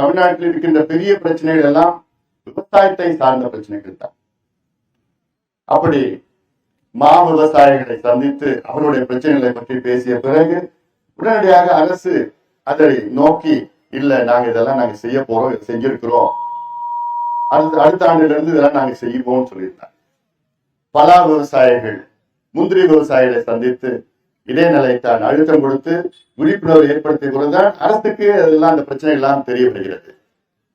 தமிழ்நாட்டில் இருக்கின்ற பெரிய பிரச்சனைகள் எல்லாம் விவசாயத்தை சார்ந்த பிரச்சனைகள் தான். அப்படி மா விவசாயிகளை சந்தித்து அவருடைய பிரச்சனைகளை பற்றி பேசிய பிறகு உடனடியாக அரசு அதை நோக்கி இல்ல நாங்க இதெல்லாம் நாங்க செய்ய போறோம் செஞ்சிருக்கிறோம். அடுத்த அடுத்த ஆண்டுல இருந்து இதெல்லாம் நாங்க செய்வோம்னு சொல்லியிருந்தாங்க பலா விவசாயிகள் முந்திரி விவசாயிகளை சந்தித்து இதே நிலைத்தான் அழுத்தம் கொடுத்து விழிப்புணர்வு ஏற்படுத்திய பிறகுதான் அரசுக்கு அதெல்லாம் அந்த பிரச்சனை எல்லாம் தெரிய வருகிறது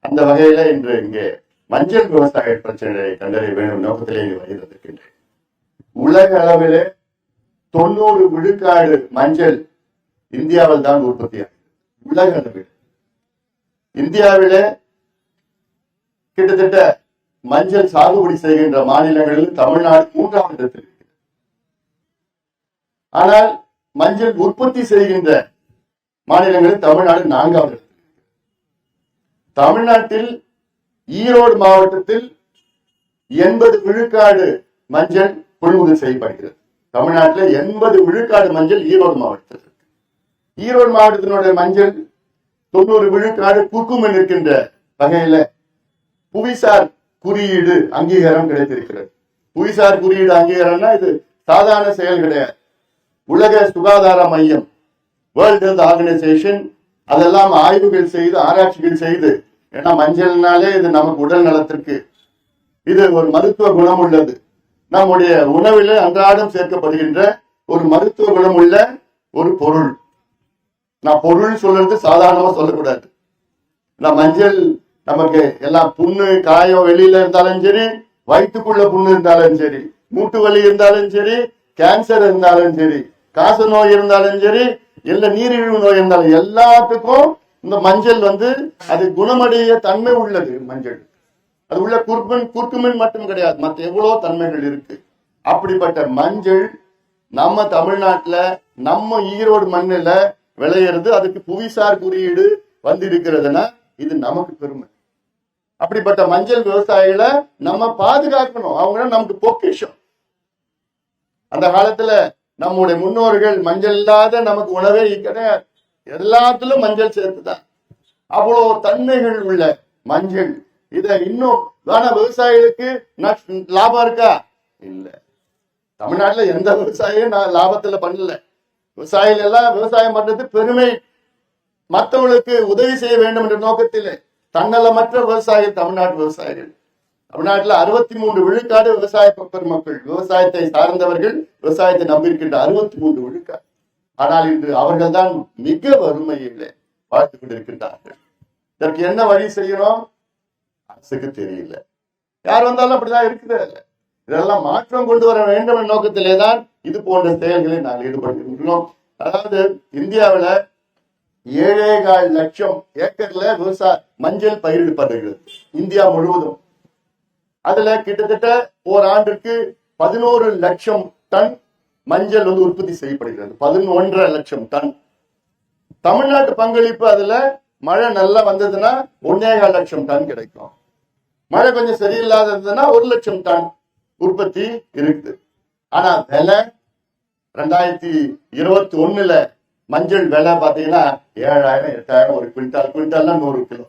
அந்த வகையில இன்று இங்கே மஞ்சள் விவசாய பிரச்சனைகளை கண்டறிய வேண்டும் நோக்கத்திலே இங்கு வருகிறதுக்கின்றேன் உலக அளவிலே தொண்ணூறு விழுக்காடு மஞ்சள் இந்தியாவில் தான் உற்பத்தியாகும் உலக அளவில். இந்தியாவிலே கிட்டத்தட்ட மஞ்சள் சாகுபடி செய்கின்ற மாநிலங்களில் தமிழ்நாடு மூன்றாம் இடத்தில். ஆனால் மஞ்சள் உற்பத்தி செய்கின்ற மாநிலங்களில் தமிழ்நாடு நான்காவது தமிழ்நாட்டில் ஈரோடு மாவட்டத்தில் எண்பது விழுக்காடு மஞ்சள் கொள்முதல் செய்யப்படுகிறது. தமிழ்நாட்டில் எண்பது விழுக்காடு மஞ்சள் ஈரோடு மாவட்டத்தில் இருக்கு. ஈரோடு மாவட்டத்தினுடைய மஞ்சள் தொண்ணூறு விழுக்காடு குர்குமன் இருக்கின்ற வகையில புவிசார் குறியீடு அங்கீகாரம் கிடைத்திருக்கிறது. புவிசார் குறியீடு அங்கீகாரம்னா இது சாதாரண செயல் கிடையாது. உலக சுகாதார மையம் வேர்ல்ட் ஹெல்த் ஆர்கனைசேஷன் அதெல்லாம் ஆய்வுகள் செய்து ஆராய்ச்சிகள் செய்து ஏன்னா மஞ்சள்னாலே இது நமக்கு உடல் நலத்திற்கு இது ஒரு மருத்துவ குணம் உள்ளது. நம்முடைய உணவில் அன்றாடம் சேர்க்கப்படுகின்ற ஒரு மருத்துவ குணம் உள்ள ஒரு பொருள். நான் பொருள் சொல்றது சாதாரணமா சொல்லக்கூடாது. நான் மஞ்சள் நமக்கு எல்லாம் புண்ணு காயம் வெளியில இருந்தாலும் சரி வயிற்றுக்குள்ள புண்ணு இருந்தாலும் சரி மூட்டு வலி இருந்தாலும் சரி கேன்சர் இருந்தாலும் சரி காச நோய் இருந்தாலும் சரி இல்ல நீரிழிவு நோய் இருந்தாலும் எல்லாத்துக்கும் இந்த மஞ்சள் வந்து அது குணமடைய தன்மை உள்ளது மஞ்சள். அது உள்ள குர்குமின் குர்குமின் மட்டும் கிடையாது மற்ற எவ்வளவு தன்மைகள் இருக்கு. அப்படிப்பட்ட மஞ்சள் நம்ம தமிழ்நாட்டுல நம்ம ஈரோடு மண்ணுல விளையிறது அதுக்கு புவிசார் குறியீடு வந்து இருக்கிறதுனா இது நமக்கு பெருமை. அப்படிப்பட்ட மஞ்சள் விவசாயிகளை நம்ம பாதுகாக்கணும். அவங்க நமக்கு பொக்கிஷம். அந்த காலத்துல நம்முடைய முன்னோர்கள் மஞ்சள் இல்லாத நமக்கு உணவே கிடையாது எல்லாத்திலும் மஞ்சள் சேர்த்துதான். அவ்வளவு தன்மைகள் உள்ள மஞ்சள். இத இன்னும் வேணா விவசாயிகளுக்கு லாபம் இருக்கா? இல்ல. தமிழ்நாட்டுல எந்த விவசாயியும் நான் லாபத்துல பண்ணல. விவசாயிகள் எல்லாம் விவசாயம் பண்றது பெருமை. மற்றவங்களுக்கு உதவி செய்ய வேண்டும் என்ற நோக்கத்திலே தன்னலமற்ற விவசாயிகள் தமிழ்நாட்டு விவசாயிகள். தமிழ்நாட்டுல அறுபத்தி மூன்று விழுக்காடு விவசாய பெருமக்கள் விவசாயத்தை சார்ந்தவர்கள் விவசாயத்தை நம்பியிருக்கின்ற அறுபத்தி மூன்று விழுக்காடு. ஆனால் இன்று அவர்கள் தான் மிக வறுமையிலே வாழ்த்து கொண்டிருக்கின்றார்கள். இதற்கு என்ன வழி செய்யணும்? அரசுக்கு தெரியல. யார் வந்தாலும் அப்படிதான் இருக்குது. இதெல்லாம் மாற்றம் கொண்டு வர வேண்டும் என்ற நோக்கத்திலே தான் இது போன்ற செயல்களில் நாங்கள் ஈடுபடுகின்றோம் அதாவது இந்தியாவுல ஏழே கால் லட்சம் ஏக்கர்ல விவசாய மஞ்சள் பயிரிடப்படுகிறது இந்தியா முழுவதும். அதுல கிட்டத்தட்ட ஒரு ஆண்டுக்கு பதினோரு லட்சம் டன் மஞ்சள் வந்து உற்பத்தி செய்யப்படுகிறது. பதினொன்றரை லட்சம் டன். தமிழ்நாட்டு பங்களிப்பு அதுல மழை நல்லா வந்ததுன்னா ஒன்னேகால் லட்சம் டன் கிடைக்கும். மழை கொஞ்சம் சரியில்லாத இருந்ததுன்னா ஒரு லட்சம் டன் உற்பத்தி இருக்குது. ஆனா விலை ரெண்டாயிரத்தி இருபத்தி ஒண்ணுல மஞ்சள் விலை பாத்தீங்கன்னா ஏழாயிரம் எட்டாயிரம் ஒரு குவிண்டால். குவிண்டால்னா நூறு கிலோ.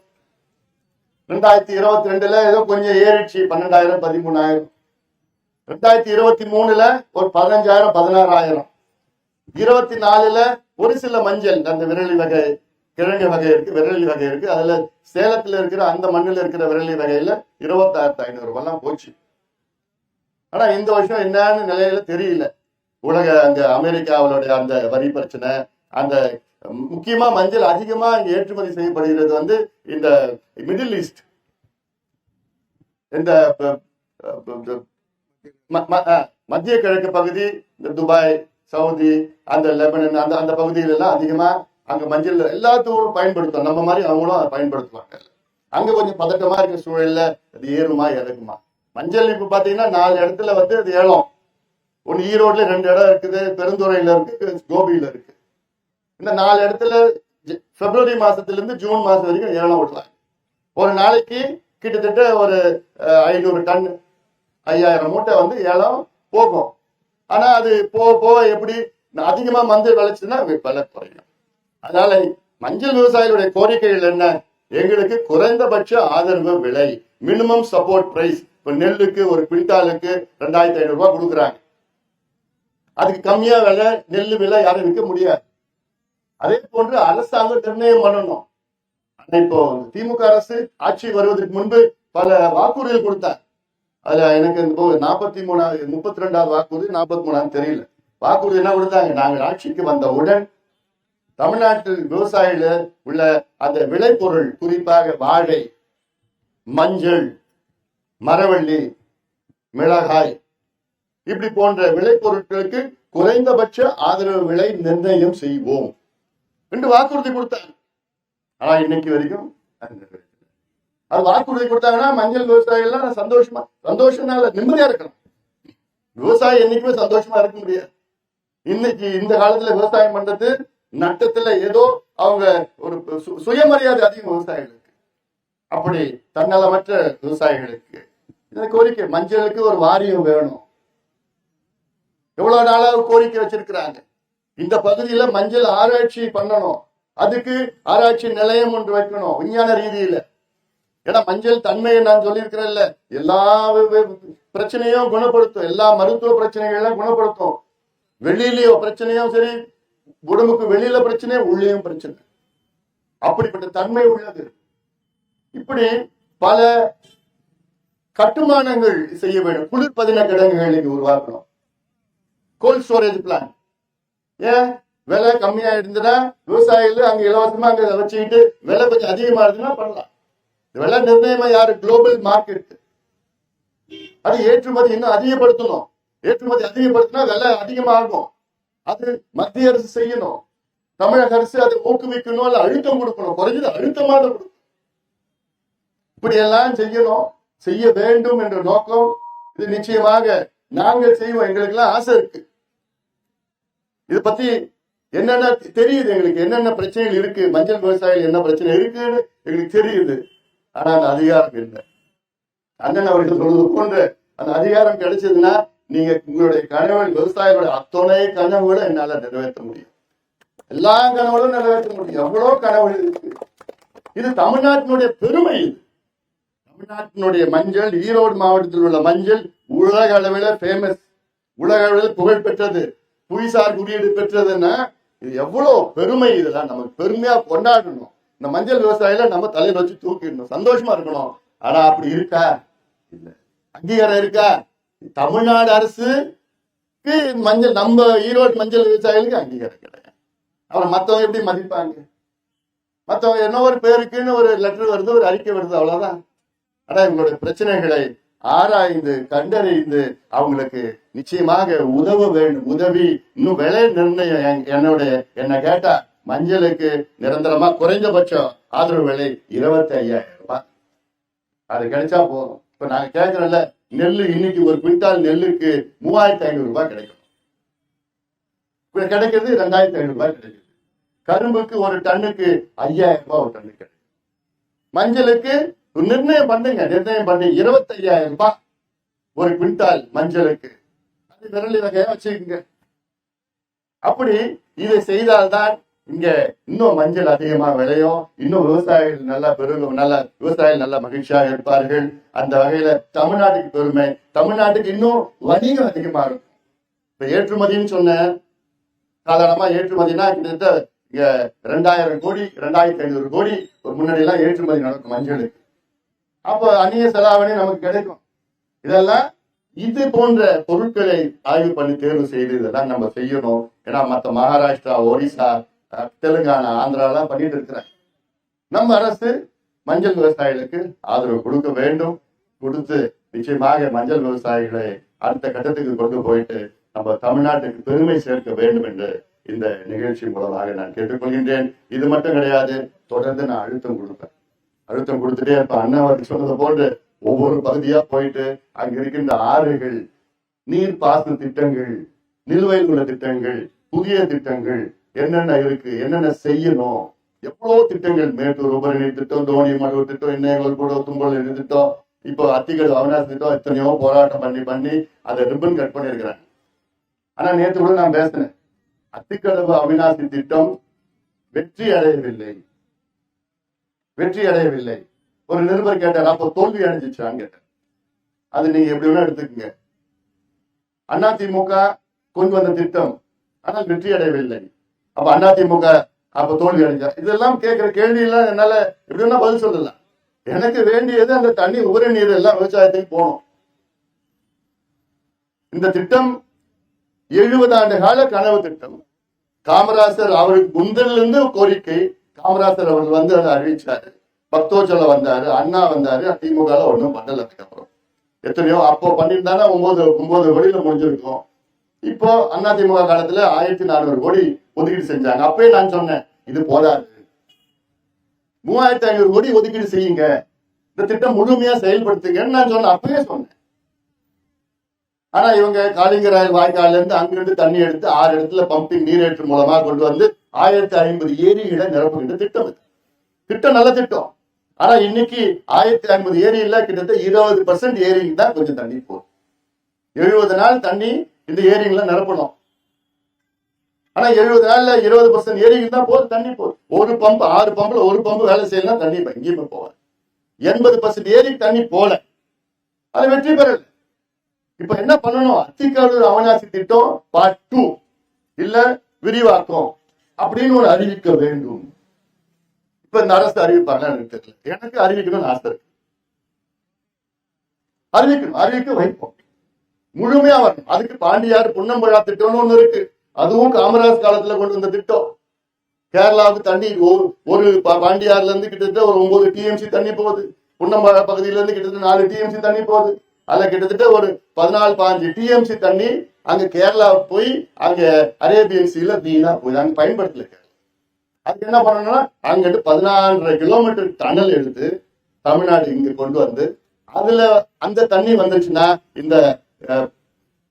ரெண்டாயிரத்தி இருபத்தி ரெண்டுல ஏதோ கொஞ்சம் ஏறிடுச்சு பன்னெண்டாயிரம் பதிமூணாயிரம். ரெண்டாயிரத்தி இருபத்தி மூணுல ஒரு பதினஞ்சாயிரம் பதினாறாயிரம். இருபத்தி நாலுல ஒரு சில மஞ்சள் அந்த விரலி வகை கிழங்கு வகை இருக்கு விரலி வகை இருக்கு. அதுல சேலத்துல இருக்கிற அந்த மண்ணுல இருக்கிற விரலி வகையில இருபத்தாயிரத்தி ஐநூறு ரூபாய்லாம் போச்சு. ஆனா இந்த வருஷம் என்னன்னு நிலையில தெரியல. உலக அங்க அமெரிக்காவுடைய அந்த வரி பிரச்சனை அந்த முக்கியமா மஞ்சள் அதிகமா இங்க ஏற்றுமதி செய்யப்படுகிறது வந்து இந்த மிடில் ஈஸ்ட் இந்த ம- மத்திய கிழக்கு பகுதி இந்த துபாய் சவுதி அந்த லெபனன் அந்த அந்த பகுதியில எல்லாம் அதிகமா அங்க மஞ்சள் எல்லாத்துக்கும் பயன்படுத்தும் நம்ம மாதிரி அவங்களும் அதை பயன்படுத்துவாங்க. அங்க கொஞ்சம் பதட்டமா இருக்கிற சூழல்ல அது ஏறுமா இறக்குமா மஞ்சள் இப்ப பாத்தீங்கன்னா நாலு இடத்துல வந்து அது ஏலம். ஒன்னு ஈரோட்ல ரெண்டு இடம் இருக்குது பெருந்துறையில இருக்கு கோபியில இருக்கு. இந்த நாலு இடத்துல பிப்ரவரி மாசத்துல இருந்து ஜூன் மாசம் வரைக்கும் ஏலம் விடலாம் ஒரு நாளைக்கு கிட்டத்தட்ட ஒரு ஐநூறு டன் ஐயாயிரம் மூட்டை வந்து ஏலம் போகும். ஆனா அது போக போக எப்படி? அதிகமா மஞ்சள் விளைச்சுன்னா விலை குறையும். அதனால மஞ்சள் விவசாயிகளுடைய கோரிக்கைகள் என்ன? எங்களுக்கு குறைந்தபட்ச ஆதரவு விலை மினிமம் சப்போர்ட் பிரைஸ் இப்ப நெல்லுக்கு ஒரு குவிண்டாலுக்கு ரெண்டாயிரத்தி ஐநூறு ரூபாய் கொடுக்குறாங்க. அதுக்கு கம்மியா விலை நெல் விலை யாரும் விற்க முடியாது. அதே போன்று அரசாங்கம் நிர்ணயம் பண்ணணும். இப்போ திமுக அரசு ஆட்சி வருவதற்கு முன்பு பல வாக்குறுதிகள் கொடுத்தார். அதுல எனக்கு இந்த நாற்பத்தி மூணாவது முப்பத்தி ரெண்டாவது வாக்குறுதி நாற்பத்தி மூணாவது தெரியல. வாக்குறுதி என்ன கொடுத்தாங்க? நாங்கள் ஆட்சிக்கு வந்தவுடன் தமிழ்நாட்டில் விவசாயில உள்ள அந்த விளைபொருள் குறிப்பாக வாழை மஞ்சள் மரவள்ளி மிளகாய் இப்படி போன்ற விளைபொருட்களுக்கு குறைந்தபட்ச ஆதரவு விலை நிர்ணயம் செய்வோம். என்று வாக்குறுதி கொடுத்தாங்க. ஆனா இன்னைக்கு வரைக்கும் அது வாக்குறுதி கொடுத்தாங்கன்னா மஞ்சள் விவசாயிகள்லாம் சந்தோஷமா சந்தோஷம்னா இல்ல, நிம்மதியா இருக்கணும். விவசாயி என்னைக்குமே சந்தோஷமா இருக்க முடியாது. இன்னைக்கு இந்த காலத்துல விவசாயம் பண்றது நட்டத்துல ஏதோ அவங்க ஒரு சுயமரியாதை அதிகம் விவசாயிகளுக்கு. அப்படி தன்னலமற்ற விவசாயிகளுக்கு. இந்த கோரிக்கை மஞ்சளுக்கு ஒரு வாரியம் வேணும். எவ்வளவு நாளா கோரிக்கை வச்சிருக்கிறாங்க. இந்த பகுதியில மஞ்சள் ஆராய்ச்சி பண்ணணும். அதுக்கு ஆராய்ச்சி நிலையம் ஒன்று வைக்கணும். விஞ்ஞான ரீதியில. ஏன்னா மஞ்சள் தன்மையை நான் சொல்லியிருக்கிறேன்ல. எல்லா பிரச்சனையும் குணப்படுத்தும். எல்லா மருத்துவ பிரச்சனைகளையும் குணப்படுத்தும். வெளியிலயோ பிரச்சனையும் சரி உடம்புக்கு வெளியில பிரச்சனை உள்ளேயும் பிரச்சனை. அப்படிப்பட்ட தன்மை உள்ளது. இப்படி பல கட்டுமானங்கள் செய்ய வேண்டும். குளிர்பதின கிடங்குகள் இங்க உருவாக்கணும். கோல்ட் ஸ்டோரேஜ் பிளான் ஏன் விலை கம்மியா இருந்ததுன்னா விவசாயிகள் அங்க இலவசமா அங்க வச்சுக்கிட்டு விலை கொஞ்சம் அதிகமா இருந்ததுன்னா பண்ணலாம். விலை நிர்ணயமா யாரு? குளோபல் மார்க்கெட் அது ஏற்றுமதி இன்னும் அதிகப்படுத்தணும். ஏற்றுமதி அதிகப்படுத்தினா விலை அதிகமாகும். அது மத்திய அரசு செய்யணும். தமிழக அரசு அதை ஊக்குவிக்கணும் இல்ல அழுத்தம் கொடுக்கணும். குறைஞ்சது அழுத்தமாக கொடுக்கணும். இப்படி எல்லாம் செய்யணும். செய்ய வேண்டும் என்ற நோக்கம். இது நிச்சயமாக நாங்கள் செய்வோம். எங்களுக்கு எல்லாம் ஆசை இருக்கு. இது பத்தி என்னென்ன தெரியுது? எங்களுக்கு என்னென்ன பிரச்சனைகள் இருக்கு? மஞ்சள் விவசாயிகள் என்ன பிரச்சனை இருக்குன்னு எங்களுக்கு தெரியுது. ஆனா அந்த அதிகாரம் இல்லை. அண்ணன் அவர்கள் சொல்வது போன்ற அந்த அதிகாரம் கிடைச்சதுன்னா நீங்க உங்களுடைய கனவுகள் விவசாயிகளுடைய அத்தனை கனவுகளும் என்னால நிறைவேற்ற முடியும். எல்லா கனவுகளும் நிறைவேற்ற முடியும். எவ்வளவு கனவுகள் இருக்கு. இது தமிழ்நாட்டினுடைய பெருமை இது. தமிழ்நாட்டினுடைய மஞ்சள் ஈரோடு மாவட்டத்தில் உள்ள மஞ்சள் உலக அளவில் ஃபேமஸ் உலக அளவில் புகழ் பெற்றது புவிசார் குறியீடு பெற்றதுன்னா இது எவ்வளவு பெருமை இதெல்லாம். நமக்கு பெருமையா கொண்டாடணும். இந்த மஞ்சள் விவசாயில நம்ம தலையில வச்சு தூக்கிடணும். சந்தோஷமா இருக்கணும். ஆனா அப்படி இருக்கா? இல்ல. அங்கீகாரம் இருக்கா? தமிழ்நாடு அரசுக்கு மஞ்சள் நம்ம ஈரோடு மஞ்சள் விவசாயிகளுக்கு அங்கீகாரம் கிடையாது. அப்புறம் மத்தவங்க எப்படி மதிப்பாங்க? மத்தவங்க என்ன ஒரு பேருக்குன்னு ஒரு லெட்டர் வருது ஒரு அறிக்கை வருது அவ்வளவுதான். ஆனா இவங்களுடைய பிரச்சனைகளை ஆராய்ந்து கண்டறிந்து அவங்களுக்கு நிச்சயமாக உதவ வேண்டும் உதவி. இன்னும் விலை நிர்ணயம் என்னோட என்னுடைய என்ன கேட்டா மஞ்சளுக்கு நிரந்தரமா குறைந்தபட்சம் ஆதரவு விலை இருபத்தி ஐயாயிரம் ரூபாய். அது கிடைச்சா போதும். இப்ப நாங்க கேட்கறோம்ல நெல்லு இன்னைக்கு ஒரு குவிண்டால் நெல்லுக்கு மூவாயிரத்தி ஐநூறு ரூபாய் கிடைக்கும். இப்ப கிடைக்கிறது ரெண்டாயிரத்தி ஐநூறு ரூபாய் கிடைக்குது. கரும்புக்கு ஒரு டன்னுக்கு ஐயாயிரம் ரூபாய் ஒரு டன்னு கிடைக்கும் மஞ்சளுக்கு நிர்ணயம் பண்ணுங்க நிர்ணயம் பண்ணி இருபத்தி ஐயாயிரம் ரூபாய் ஒரு குவிண்டால் மஞ்சளுக்கு. அது விரலி வகையா வச்சுக்கோங்க. அப்படி இதை செய்தால்தான் இங்க இன்னும் மஞ்சள் அதிகமா விளையும். இன்னும் விவசாயிகள் நல்லா பெருகும் நல்ல விவசாயிகள் நல்ல மகிழ்ச்சியாக இருப்பார்கள். அந்த வகையில தமிழ்நாட்டுக்கு பெருமை. தமிழ்நாட்டுக்கு இன்னும் வணிகம் அதிகமா இருக்கும். இப்ப ஏற்றுமதின்னு சொன்னேன் சாதாரணமா ஏற்றுமதினா கிட்டத்தட்ட இங்க ரெண்டாயிரம் கோடி ரெண்டாயிரத்தி ஐநூறு கோடி ஒரு முன்னாடி எல்லாம் ஏற்றுமதி நடக்கும் மஞ்சளுக்கு. அப்போ அந்நிய செலாவணி நமக்கு கிடைக்கும். இதெல்லாம் இது போன்ற பொருட்களை ஆய்வு பண்ணி தேர்வு செய்து இதெல்லாம் நம்ம செய்யணும். ஏன்னா மற்ற மகாராஷ்டிரா ஒரிசா தெலுங்கானா ஆந்திராலாம் பண்ணிட்டு இருக்கிறாங்க. நம்ம அரசு மஞ்சள் விவசாயிகளுக்கு ஆதரவு கொடுக்க வேண்டும். கொடுத்து நிச்சயமாக மஞ்சள் விவசாயிகளை அடுத்த கட்டத்துக்கு கொண்டு போயிட்டு நம்ம தமிழ்நாட்டுக்கு பெருமை சேர்க்க வேண்டும் என்று இந்த நிகழ்ச்சி மூலமாக நான் கேட்டுக்கொள்கின்றேன். இது மட்டும் கிடையாது தொடர்ந்து நான் அழுத்தம் கொடுப்பேன். அழுத்தம் கொடுத்துட்டே இப்ப அண்ணா சொன்னதை போட்டு போன்று ஒவ்வொரு பகுதியா போயிட்டு அங்க இருக்கின்ற ஆறுகள் நீர் பாசன திட்டங்கள் நிலுவையில் உள்ள திட்டங்கள் புதிய திட்டங்கள் என்னென்ன இருக்கு என்னென்ன செய்யணும் எவ்வளவு திட்டங்கள் மேட்டூர் உபரி திட்டம் தோனி மகள் திட்டம் இன்னைகள் கூட தும்பல் திட்டம் இப்போ அத்திகள் அவினாசி திட்டம் எத்தனையோ போராட்டம் பண்ணி பண்ணி அதை ரிப்பன் கட் பண்ணியிருக்கிறாங்க. ஆனா நேற்று கூட நான் பேசினேன். அத்திக்கடவு அவினாசி திட்டம் வெற்றி அடையவில்லை. வெற்றி அடையவில்லை ஒரு நிருபர் கேட்டார் அப்போ தோல்வி அடைஞ்சிச்சான்னு கேட்டார் அது நீங்க எப்படி வேணா எடுத்துக்கங்க. அதிமுக கொண்டு வந்த திட்டம் ஆனால் வெற்றி அடையவில்லை அப்ப அதிமுக அப்ப தோல்வி அடைஞ்சா? இதெல்லாம் கேட்கிற கேள்வி எல்லாம் என்னால எப்படி வேணா பதில் சொல்லலாம். எனக்கு வேண்டியது அந்த தண்ணி உபரி நீர் எல்லாம் விவசாயத்துக்கு போகணும். இந்த திட்டம் எழுபது ஆண்டு கால கனவு திட்டம். காமராசர் அவருக்கு முந்திலிருந்து இருந்து கோரிக்கை காமராசர் அவர்கள் வந்து அதை அறிவிச்சாரு. பக்தோஜல வந்தாரு அண்ணா வந்தாரு திமுக ஒண்ணும் பண்ணல அதுக்கப்புறம். எத்தனையோ அப்போ பண்ணியிருந்தானா ஒன்பது ஒன்பது கோடியில முடிஞ்சிருக்கும். இப்போ அண்ணா திமுக காலத்துல ஆயிரத்தி நானூறு கோடி ஒதுக்கீடு செஞ்சாங்க. அப்பயே நான் சொன்னேன் இது போதாது. மூவாயிரத்தி ஐநூறு கோடி ஒதுக்கீடு செய்யுங்க. இந்த திட்டம் முழுமையா செயல்படுத்துங்கன்னு நான் சொன்னேன் அப்பயே சொன்னேன். ஆனா இவங்க காளிங்கராயர் வாய்க்கால இருந்து அங்கிருந்து தண்ணி எடுத்து ஆறு இடத்துல பம்பிங் நீரேற்று மூலமா கொண்டு வந்து ஆயிரத்தி ஐம்பது ஏரிகளை நிரப்புகின்ற திட்டம் இது. திட்டம் நல்ல திட்டம். ஆனா இன்னைக்கு ஆயிரத்தி ஐம்பது ஏரியில கிட்டத்தட்ட இருபது பர்சன்ட் ஏரிக்கு தான் கொஞ்சம் தண்ணி போகும் எழுபது நாள் தண்ணி இந்த ஏரிங்கள நிரப்பணும். ஆனா எழுபது நாள்ல இருபது பர்சன்ட் ஏரிக்கு தான் போகுது தண்ணி போகுது. ஒரு பம்பு ஆறு பம்புல ஒரு பம்பு வேலை செய்யலாம் தண்ணி எங்கேயுமே போகாது. எண்பது பர்சன்ட் ஏரிக்கு தண்ணி போல அது வெற்றி பெறல. இப்ப என்ன பண்ணணும்? அத்திக்காடு அவனாசி திட்டம் பார்ட் டூ இல்ல விரிவாக்கம். அப்படின்னு ஒரு அறிவிக்க வேண்டும். இப்ப இந்த அரசு அறிவிப்பாங்க எனக்கு தெரியல. எனக்கு அறிவிக்கணும்னு ஆசை இருக்கு. அறிவிக்கணும். அறிவிக்க வைப்போம். முழுமையா வரணும். அதுக்கு பாண்டியார் புன்னம்பழா திட்டம்னு ஒண்ணு இருக்கு. அதுவும் காமராஜ் காலத்துல கொண்டு வந்த திட்டம். கேரளாவுக்கு தண்ணி ஒரு- ஒரு பாண்டியார்ல இருந்து கிட்டத்தட்ட ஒரு ஒன்பது டிஎம்சி தண்ணி போகுது. புன்னம்பழா பகுதியில இருந்து கிட்டத்தட்ட நாலு டிஎம்சி தண்ணி போகுது. அதுல கிட்டத்தட்ட ஒரு பதினாலு பாஞ்சு டிஎம்சி தண்ணி அங்க கேரளாவுக்கு போய் அங்க அரேபியன் சீல வீணா போய் அங்க பயன்படுத்தல. அதுக்கு என்ன பண்ணணும்னா அங்கிட்டு பதினாலரை கிலோமீட்டர் டனல் எடுத்து தமிழ்நாடு இங்க கொண்டு வந்து அதுல அந்த தண்ணி வந்துச்சுன்னா இந்த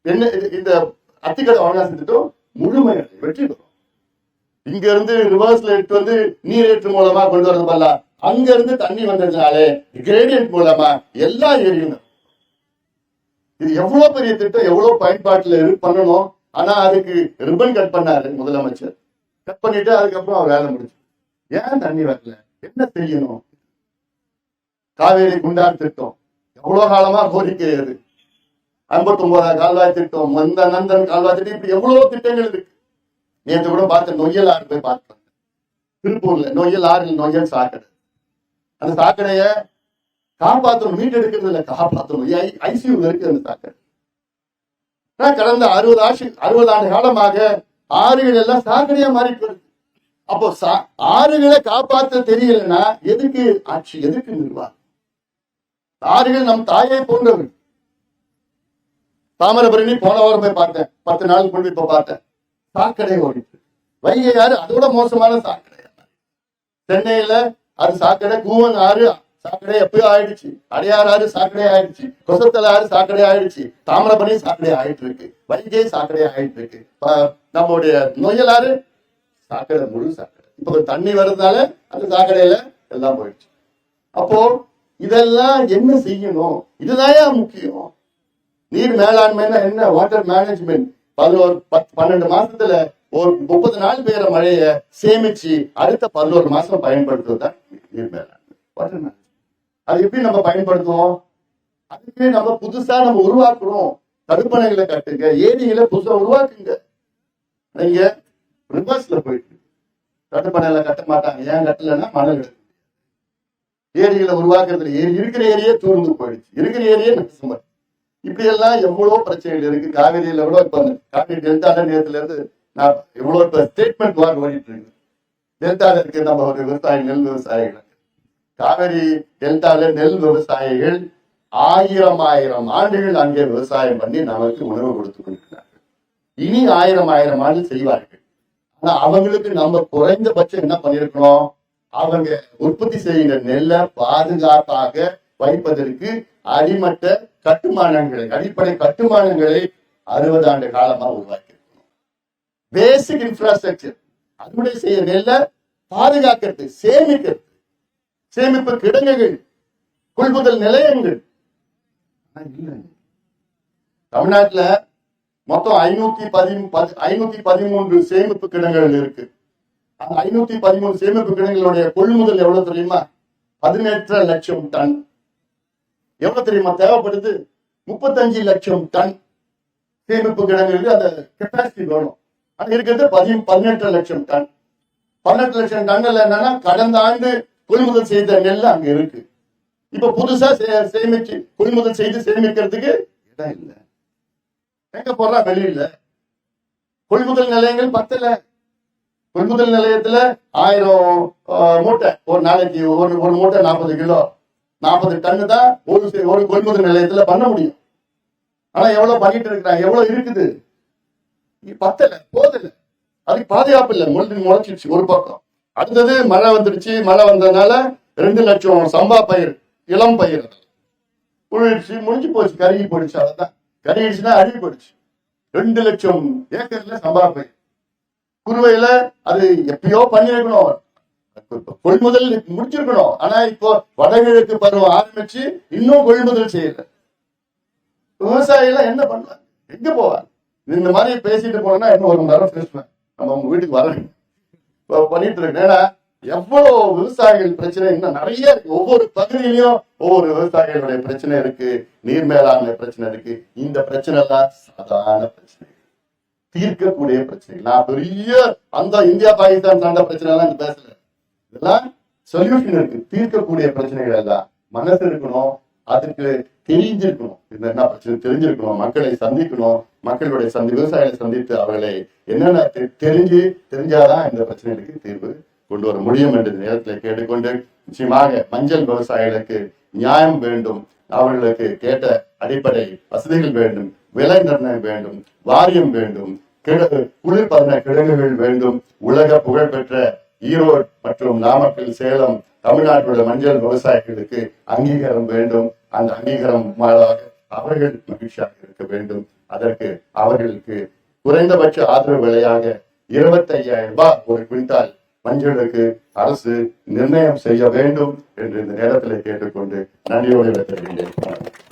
என்ன இந்த அத்திக்கடை அவகாச திட்டம் முழுமையாக வெற்றி பெறும். இங்க இருந்து ரிவர்ஸ்ல எடுத்து வந்து நீரேற்று மூலமா கொண்டு வரது பல்ல அங்க இருந்து தண்ணி வந்ததுனாலே கிரேடியன்ட் மூலமா எல்லா ஏரியும் இது எவ்வளவு பெரிய திட்டம் எவ்வளவு பயன்பாட்டுல இரு பண்ணணும்? ஆனா அதுக்கு ரிப்பன் கட் பண்ணாரு முதலமைச்சர். கட் பண்ணிட்டு அதுக்கப்புறம் அவர் வேலை முடிச்சு ஏன் தண்ணி வரல? என்ன செய்யணும்? காவேரி குண்டார் திட்டம். எவ்வளவு காலமா கோரிக்கை அது? ஐம்பத்தி ஒன்பதாம் கால்வாய் திட்டம் மந்த நந்தன் கால்வாய் திட்டம் இப்படி எவ்வளவு திட்டங்கள் இருக்கு. நேற்று கூட பார்த்த நொய்யல் ஆறு போய் பார்த்தேன். திருப்பூர்ல நொய்யல் ஆறு நொய்யல் சாக்கடை. அந்த சாக்கடைய காப்பாற்றணும் மீட்டெடுக்கிறது இல்லை காப்பாற்றணும் ஐசியூல இருக்கு அந்த சாக்கடை நான் கடந்த அறுபது ஆட்சி அறுபது ஆண்டு காலமாக ஆறுகள் எல்லாம் சாக்கடையா மாறிட்டு வருது. அப்போ சா- ஆறுகளை காப்பாற்ற தெரியலன்னா எதுக்கு ஆட்சி எதுக்கு நிர்வாகம்? ஆறுகள் நம் தாயை போன்றவர்கள். தாமிரபரணி போன வாரம் போய் பார்த்தேன். பத்து நாள் கொண்டு இப்ப பார்த்தேன். சாக்கடை ஓடிட்டு வைகை ஆறு அதோட மோசமான சாக்கடை சென்னையில அது சாக்கடை கூவன் ஆறு சாக்கடை எப்பயோ ஆயிடுச்சு. அடையாறு ஆறு சாக்கடை ஆயிடுச்சு. கொசத்தல ஆறு சாக்கடை ஆயிடுச்சு. தாமிரபரணி சாக்கடை ஆயிட்டு இருக்கு வைகை சாக்கடை ஆயிட்டு இருக்கு நம்மளுடைய நொய்யல் ஆறு சாக்கடை முழு சாக்கடை. இப்ப தண்ணி வர்றதுனால அந்த சாக்கடையில எல்லாம் போயிடுச்சு. அப்போ இதெல்லாம் என்ன செய்யணும்? இதுதான் முக்கியம். நீர் மேலாண்மைன்னா என்ன? வாட்டர் மேனேஜ்மெண்ட் பதினோரு பத்து பன்னெண்டு மாசத்துல ஒரு முப்பது நாள் பெய்யற மழையை சேமிச்சு அடுத்த பதினோரு மாசம் பயன்படுத்துவது தான் நீர் மேலாண்மை. வாட்டர் மேனேஜ்மெண்ட் அது எப்படி நம்ம பயன்படுத்துவோம்? அதுக்கு நம்ம புதுசா நம்ம உருவாக்குறோம். தடுப்பணைகளை கட்டுங்க. ஏரிகளை புதுசா உருவாக்குங்க. நீங்க ரிவர்ஸ்ல போயிட்டு தடுப்பணைகளை கட்ட மாட்டாங்க. ஏன் கட்டலைன்னா மணல் எடுக்க ஏரிகளை உருவாக்குறதுல ஏரி இருக்கிற ஏரியே தூர்ந்து போயிடுச்சு. இருக்கிற ஏரியே நஷ்டம் இப்படி எல்லாம் எவ்வளவு பிரச்சனைகள் இருக்கு. காவிரியில எவ்வளவு இப்ப காவிரி டெல்டால நேரத்துல இருந்து நான் எவ்வளவு இப்ப ஸ்டேட்மெண்ட் வாங்க ஓடிட்டு இருக்கு. டெல்டால இருக்கு நம்ம ஒரு விவசாயி நெல் விவசாயிகள். காவிரி டெல்டால நெல் விவசாயிகள் ஆயிரம் ஆயிரம் ஆண்டுகள் அங்கே விவசாயம் பண்ணி நமக்கு உணவு கொடுத்து கொண்டிருக்கிறார்கள். இனி ஆயிரம் ஆயிரம் ஆண்டு செய்வார்கள். ஆனா அவங்களுக்கு நம்ம குறைந்தபட்சம் என்ன பண்ணிருக்கணும் அவங்க உற்பத்தி செய்கிற நெல்லை பாதுகாப்பாக வைப்பதற்கு அடிமட்ட கட்டுமானங்களை அடிப்படை கட்டுமானங்களை அறுபது ஆண்டு காலமா உருவாக்கி பேசிக் இன்ஃப்ராஸ்ட்ரக்சர் அறுவடை செய்ய நெல்லை பாதுகாக்கிறது சேமிக்கிறது. சேமிப்பு கிடங்குகள் கொள்முதல் நிலையங்கள். ஆனா தமிழ்நாட்டுல மொத்தம் ஐநூத்தி பதி ஐநூத்தி பதிமூன்று சேமிப்பு கிடங்குகள் இருக்கு. அந்த ஐநூத்தி பதிமூணு சேமிப்பு கிடங்குகளுடைய கொள்முதல் எவ்வளவு தெரியுமா? பதினெட்டரை லட்சம் டன். எவ்வளவு தெரியுமா? தேவைப்படுது முப்பத்தஞ்சு லட்சம் டன் சேமிப்பு கிடங்குகளுக்கு அந்த கெப்பாசிட்டி வேணும். ஆனா இருக்கிறது பதி பதினெட்டு லட்சம் டன். பன்னெண்டு லட்சம் டன்ல என்னன்னா கடந்த ஆண்டு கொள்முதல் செய்த நெல் அங்க இருக்கு. இப்ப புதுசா சே- சேமிச்சு கொள்முதல் செய்து சேமிக்கிறதுக்கு இடம் இல்ல. எங்க போறா வெளியில? கொள்முதல் நிலையங்கள் பத்தல. கொள்முதல் நிலையத்துல ஆயிரம் மூட்டை. ஒரு நாளைக்கு ஒரு ஒரு மூட்டை நாற்பது கிலோ. நாற்பது டன்னு தான் ஒரு ஒரு கொள்முதல் நிலையத்துல பண்ண முடியும். ஆனா எவ்வளவு பண்ணிட்டு இருக்கிறாங்க? எவ்வளவு இருக்குது? பத்தல போதில்லை அதுக்கு பாதுகாப்பு இல்லை. முழு முளைச்சிருச்சு ஒரு பக்கம். அடுத்தது மழை வந்துடுச்சு மழை வந்ததுனால ரெண்டு லட்சம் சம்பா பயிர் இளம் பயிர். புழுச்சு முடிஞ்சு போச்சு கருகி போயிடுச்சு அதான் கருகிடுச்சுன்னா அழுகி போயிடுச்சு. ரெண்டு லட்சம் ஏக்கர்ல சம்பா பயிர். குறுவையில அது எப்பயோ பண்ணிருக்கணும் கொள்முதல் முடிச்சிருக்கணும். ஆனா இப்போ வடகிழக்கு பருவம் ஆரம்பிச்சு இன்னும் கொள்முதல் செய்யல. விவசாயிகள் என்ன பண்ணுவாங்க? எங்க போவாங்க? இந்த மாதிரி பேசிட்டு போனோம்னா இன்னும் ஒரு மணி நேரம் பேசுவேன் நம்ம உங்க வீட்டுக்கு வரேன். பண்ணிட்டு இருக்கேன் ஏன்னா எவ்வளவு விவசாயிகள் பிரச்சனை இன்னும் நிறைய இருக்கு. ஒவ்வொரு பகுதியிலையும் ஒவ்வொரு விவசாயிகளுடைய பிரச்சனை இருக்கு நீர் மேலாண்மை பிரச்சனை இருக்கு. இந்த பிரச்சனை எல்லாம் சாதாரண பிரச்சனை. தீர்க்கக்கூடிய பிரச்சனை. நான் பெரிய அந்த இந்தியா பாகிஸ்தான் சார்ந்த பிரச்சனை எல்லாம் பேசல. இதெல்லாம் சொல்யூஷன் இருக்கு. தீர்க்கக்கூடிய பிரச்சனைகள் எல்லாம். மனசு இருக்கணும் அதுக்கு தெரிஞ்சிருக்கணும். இந்த என்ன பிரச்சனை? தெரிஞ்சிருக்கணும். மக்களை சந்திக்கணும். மக்களுடைய சந்தி விவசாயிகளை சந்தித்து அவர்களை என்னென்ன தெரிஞ்சு தெரிஞ்சாதான் இந்த பிரச்சனைகளுக்கு தீர்வு கொண்டு வர முடியும் என்ற நேரத்தில் கேட்டுக்கொண்டு நிச்சயமாக மஞ்சள் விவசாயிகளுக்கு நியாயம் வேண்டும். அவர்களுக்கு கேட்ட அடிப்படை வசதிகள் வேண்டும். விலை நிர்ணயம் வேண்டும். வாரியம் வேண்டும். கிழ- குளிர்பதன கிழங்குகள் வேண்டும். உலக புகழ்பெற்ற ஈரோடு மற்றும் நாமக்கல் சேலம் தமிழ்நாட்டுடைய மஞ்சள் விவசாயிகளுக்கு அங்கீகாரம் வேண்டும். அந்த அங்கீகாரம் மாறாக அவர்கள் மகிழ்ச்சியாக இருக்க வேண்டும். அதற்கு அவர்களுக்கு குறைந்தபட்ச ஆதரவு விலையாக இருபத்தி ஐயாயிரம் ரூபாய் ஒரு குவிண்டால் மஞ்சளுக்கு அரசு நிர்ணயம் செய்ய வேண்டும் என்று இந்த நேரத்தில் கேட்டுக்கொண்டு நன்றியோடு விடைபெறுகிறேன்.